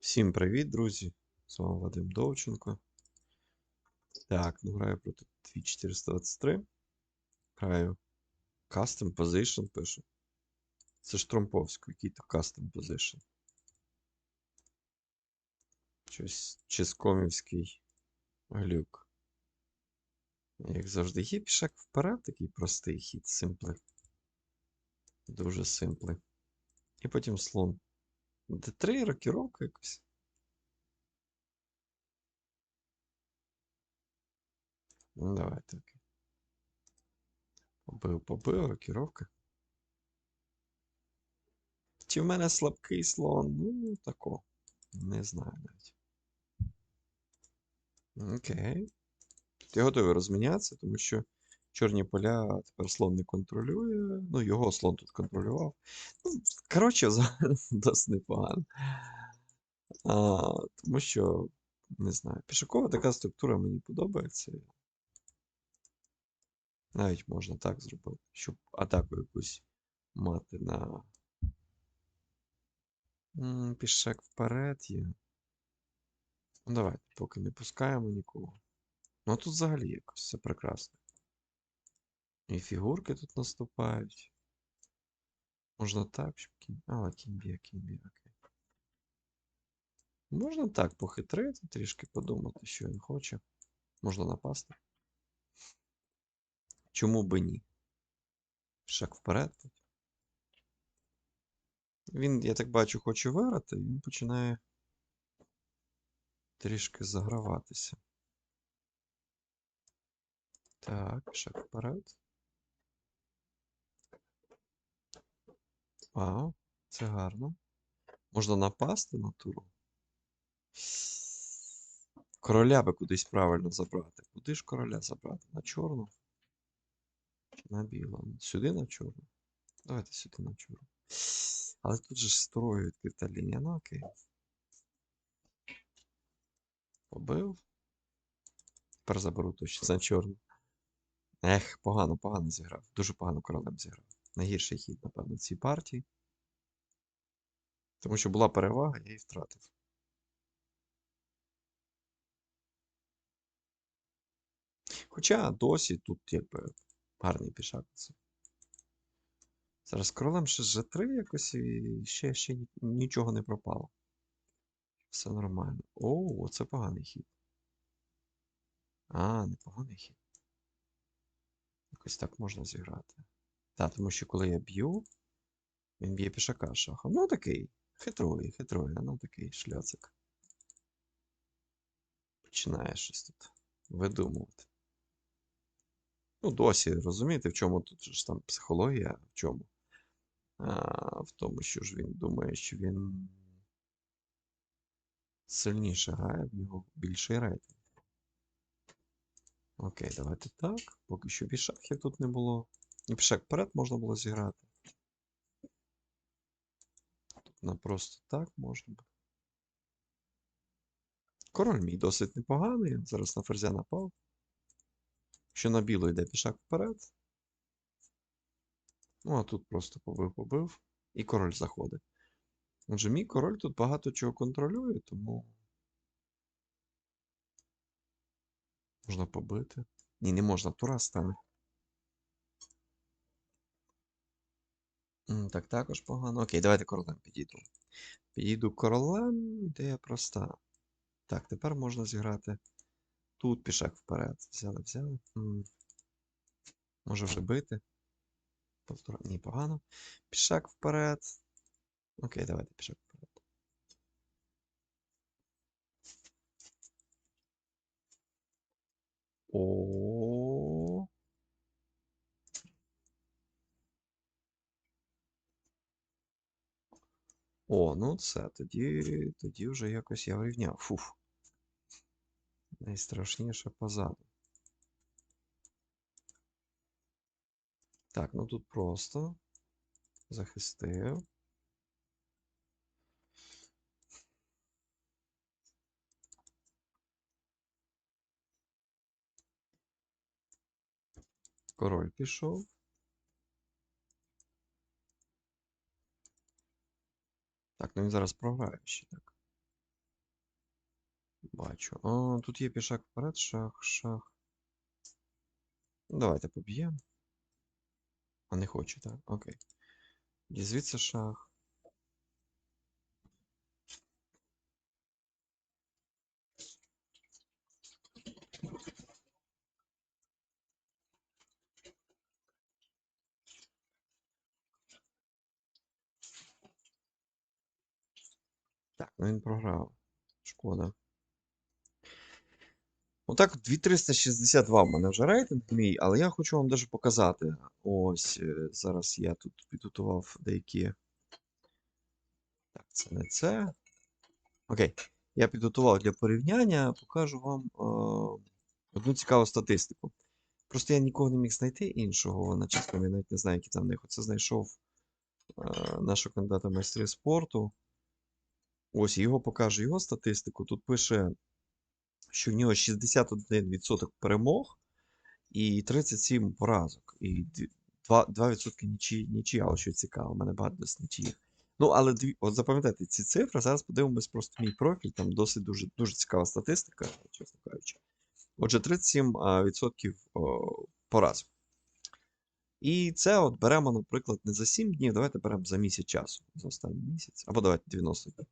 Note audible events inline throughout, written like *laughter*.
Всім привіт, друзі! З вами Вадим Довченко. Так, ну граю проти 2423. Граю Custom Position пише. Це ж Тромповський, який то Custom Position. Щось ческомівський глюк. Як завжди, є пішак вперед, такий простий хід, симплий. Дуже симплий. І потім слон. Д3, рокіровка якось. Ну, давай так. Побив, побив, рокіровка. Чи в мене слабкий слон? Ну, тако. Не знаю навіть. Окей. Ти готовий розмінятися, тому що чорні поля тепер слон не контролює. Ну, його слон тут контролював. Ну, коротше, *laughs* досить непогано. А, тому що, не знаю, пішакова така структура мені подобається. Навіть можна так зробити, щоб атаку якусь мати на М, пішак вперед є. Ну, давайте, поки не пускаємо нікого. Ну, а тут взагалі якось все прекрасно. І фігурки тут наступають. Можна так, щоб кінь. А, кінь б'є, окей. Можна так похитрити, трішки подумати, що він хоче. Можна напасти. Чому би ні? Шаг вперед. Він, я так бачу, хоче виграти, і він починає трішки заграватися. Так, шаг вперед. Вау, це гарно. Можна напасти на туру. Короля би кудись правильно забрати. Куди ж короля забрати? На чорну? На білу? Сюди на чорну? Давайте сюди на чорну. Але тут же ж строю відкрита лінія. Ну окей. Побив. Тепер заберу точно на чорну. Ех, погано, погано зіграв. Дуже погано королем зіграв. Найгірший хід, напевно, в цій партії. Тому що була перевага, я її втратив. Хоча досі тут якби гарний пішак. Зараз королем ще з G3 якось і ще, ще нічого не пропало. Все нормально. О, це поганий хід. А, непоганий хід. Якось так можна зіграти. Так, тому що коли я б'ю, він б'є пішака шахом. Ну такий. Хитрує, хитрує, ну такий шляцик. Починає щось тут видумувати. Ну, досі розумієте, в чому тут ж там психологія, в чому? А, в тому, що ж він думає, що він сильніше грає, в нього більший рейтинг. Окей, давайте так. Поки що пішахів тут не було. І пішак вперед можна було зіграти. На просто так можна. Король мій досить непоганий. Зараз на ферзя напав. Що на білу йде пішак вперед. Ну, а тут просто побив-побив. І король заходить. Отже, мій король тут багато чого контролює, тому. Можна побити. Ні, не можна, тура стане. Так, також погано. Окей, давайте королем підійду. Підійду королем, ідея проста. Так, тепер можна зіграти. Тут пішак вперед. Взяли, взяли. Може вже бити. Повтора. Ні, погано. Пішак вперед. Окей, давайте пішак вперед. О. О, ну це тоді, тоді вже якось я врівняв. Фуф. Найстрашніше позаду. Так, ну тут просто захистив. Король пішов. Так, ну він зараз програє ще так. Бачу. О, тут є пішак вперед, шах, шах. Ну, давайте поб'ємо. А не хочу, так? Окей. І звідси шах. Він програв. Шкода. Отак, 2362 в мене вже рейтинг мій, але я хочу вам даже показати. Ось, е, зараз я тут підготував деякі. Так, це не це. Окей. Я підготував для порівняння, покажу вам е, одну цікаву статистику. Просто я нікого не міг знайти іншого на чесно, я навіть не знаю, які там них. Оце знайшов е, нашого кандидата в майстри спорту. Ось його покажу його статистику. Тут пише, що в нього 61% перемог і 37 поразок. І 2%, 2% нічі, нічия, ось що цікаво, у мене багато досить нічиїх. Ну, але от запам'ятайте ці цифри. Зараз подивимось просто мій профіль, там досить дуже, дуже цікава статистика, чесно кажучи. Отже, 37% о, поразок. І це от беремо, наприклад, не за 7 днів, давайте беремо за місяць часу, за останній місяць, або давайте 90 днів.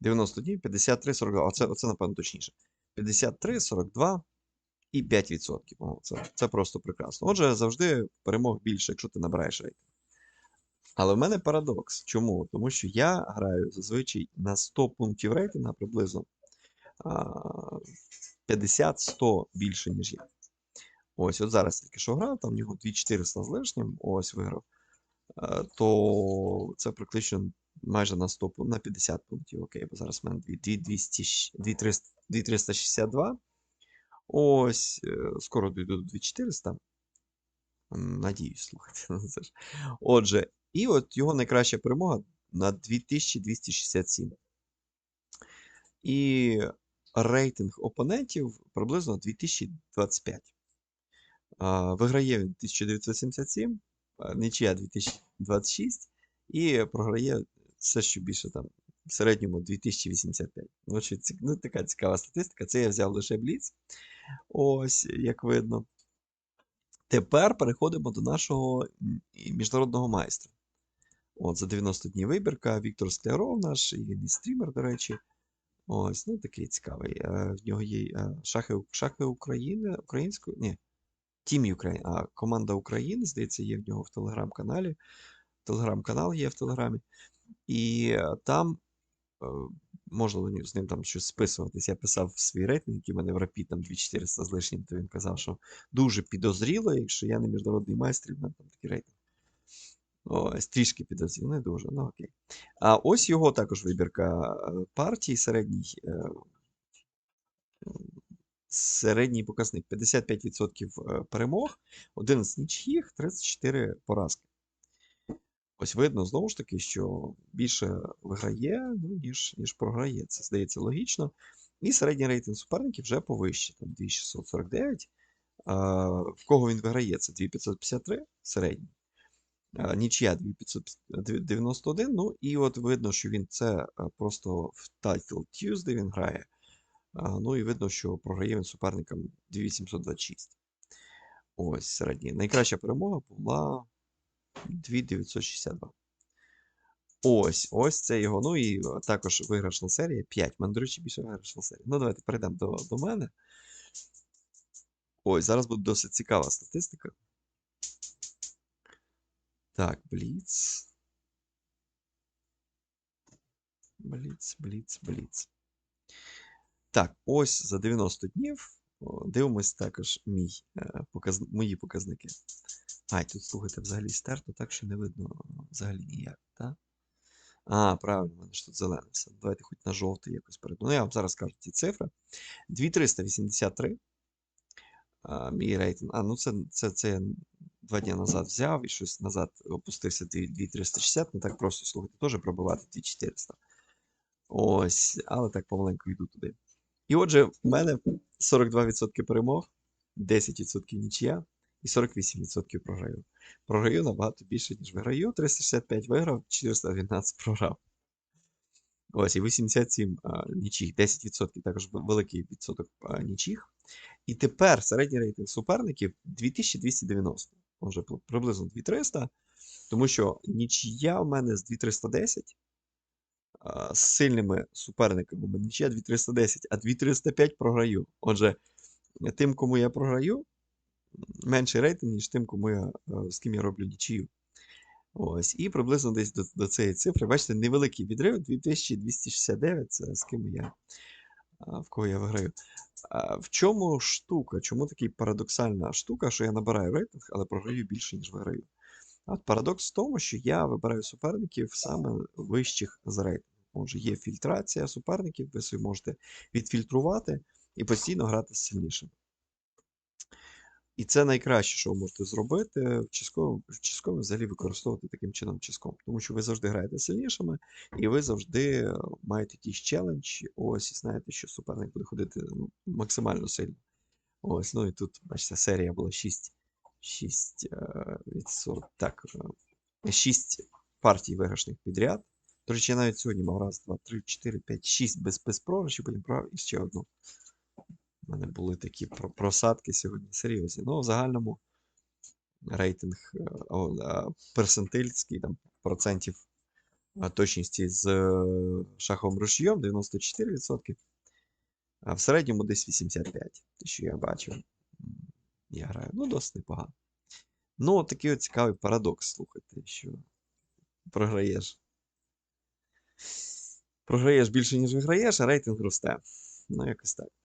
90 днів, 53, 42. Оце, оце напевно, точніше. 53, 42 і 5%. О, це, це просто прекрасно. Отже, завжди перемог більше, якщо ти набираєш рейтинг. Але в мене парадокс. Чому? Тому що я граю зазвичай на 100 пунктів рейтинга приблизно 50-100 більше, ніж я. Ось, от зараз тільки що грав, там в нього 2400 з лишнім, ось виграв. Е, То це практично майже на 100 на 50 пунктів. Окей, бо зараз в мене 2362. Ось, е, скоро дійду до 2400. М, Надіюсь, слухайте. ну. Отже, і от його найкраща перемога на 2267. І рейтинг опонентів приблизно 2025. Виграє він 1977, а, нічия 2026 і програє все, що більше там в середньому 2085. Ну, ну, така цікава статистика. Це я взяв лише Бліц. Ось, як видно. Тепер переходимо до нашого міжнародного майстра. От, за 90 днів вибірка. Віктор Скляров наш, і стрімер, до речі. Ось, ну такий цікавий. Е, В нього є е, шахи, шахи України, українською. Ні, Тім Україн, а команда України, здається, є в нього в телеграм-каналі. Телеграм-канал є в Телеграмі. І е, там е, можна з ним там щось списуватись. Я писав свій рейтинг, який в мене в рапі там 2400 з лишнім, то він казав, що дуже підозріло, якщо я не міжнародний майстер, в мене там такий рейтинг. Ось, трішки підозріло, не дуже, ну окей. А ось його також вибірка е, партій, середній, середній показник 55% е, перемог, 11 нічиїх, 34 поразки. Ось видно знову ж таки, що більше виграє, ну, ніж, ніж програє. Це здається логічно. І середній рейтинг суперників вже повище, там 2649. А, в кого він виграє? Це 2553 середній. А, Нічия 2591. Ну, і от видно, що він це просто в Title Tuesday він грає. Ну і видно, що програє він суперникам 2826. Ось середній. Найкраща перемога була 2962. Ось, ось це його. Ну і також виграшна серія 5. У мене, до речі, більше виграшна серія. Ну, давайте перейдемо до, до мене. Ось, зараз буде досить цікава статистика. Так, Бліц. Бліц, Бліц, Бліц. Так, ось за 90 днів. Дивимось також мій, е, показ... мої показники. Ай, тут слухайте, взагалі стерто, так що не видно взагалі ніяк, так? А, правильно, в мене ж тут зелене все. Давайте хоч на жовтий якось перейду. Ну, я вам зараз скажу ці цифри. 2383. А, мій рейтинг. А, ну це, це, це я два дні назад взяв і щось назад опустився 2- 2360. Не так просто слухайте, теж пробивати 2400. Ось, але так помаленьку йду туди. І отже, в мене 42% перемог, 10% нічия і 48% програю. Програю набагато більше, ніж виграю. 365 виграв, 412 програв. Ось, і 87 а, нічих, 10% також великий відсоток а, нічих. І тепер середній рейтинг суперників 2290. Може, приблизно 2300. Тому що нічия в мене з 2310. а, З сильними суперниками. Нічия 2310, а 2305 програю. Отже, тим, кому я програю, менший рейтинг, ніж тим, кому я, е, з ким я роблю нічию. Ось, і приблизно десь до, до цієї цифри, бачите, невеликий відрив 2269, це з ким я, в кого я виграю. В чому штука? Чому така парадоксальна штука, що я набираю рейтинг, але програю більше, ніж виграю? От парадокс в тому, що я вибираю суперників саме вищих за рейтингом. Отже, є фільтрація суперників, ви собі можете відфільтрувати і постійно грати з сильнішими. І це найкраще, що ви можете зробити в чисковому, взагалі використовувати таким чином чиском. Тому що ви завжди граєте сильнішими, і ви завжди е, маєте якийсь челендж. Ось, і знаєте, що суперник буде ходити ну, максимально сильно. Ось, ну і тут, бачите, серія була 6, 6 е, від 40, так, е, 6 партій виграшних підряд. До речі, я навіть сьогодні мав раз, два, три, чотири, п'ять, шість без, без програшів, потім програв і ще одну. У мене були такі просадки сьогодні серйозні. Ну, в загальному рейтинг е, персентильський там процентів точності з е, шаховим рушієм 94%, а в середньому десь 85%, те, що я бачив. Я граю. Ну, досить непогано. Ну, такий от цікавий парадокс, слухайте, що програєш. Програєш більше, ніж виграєш, а рейтинг росте. Ну, якось так.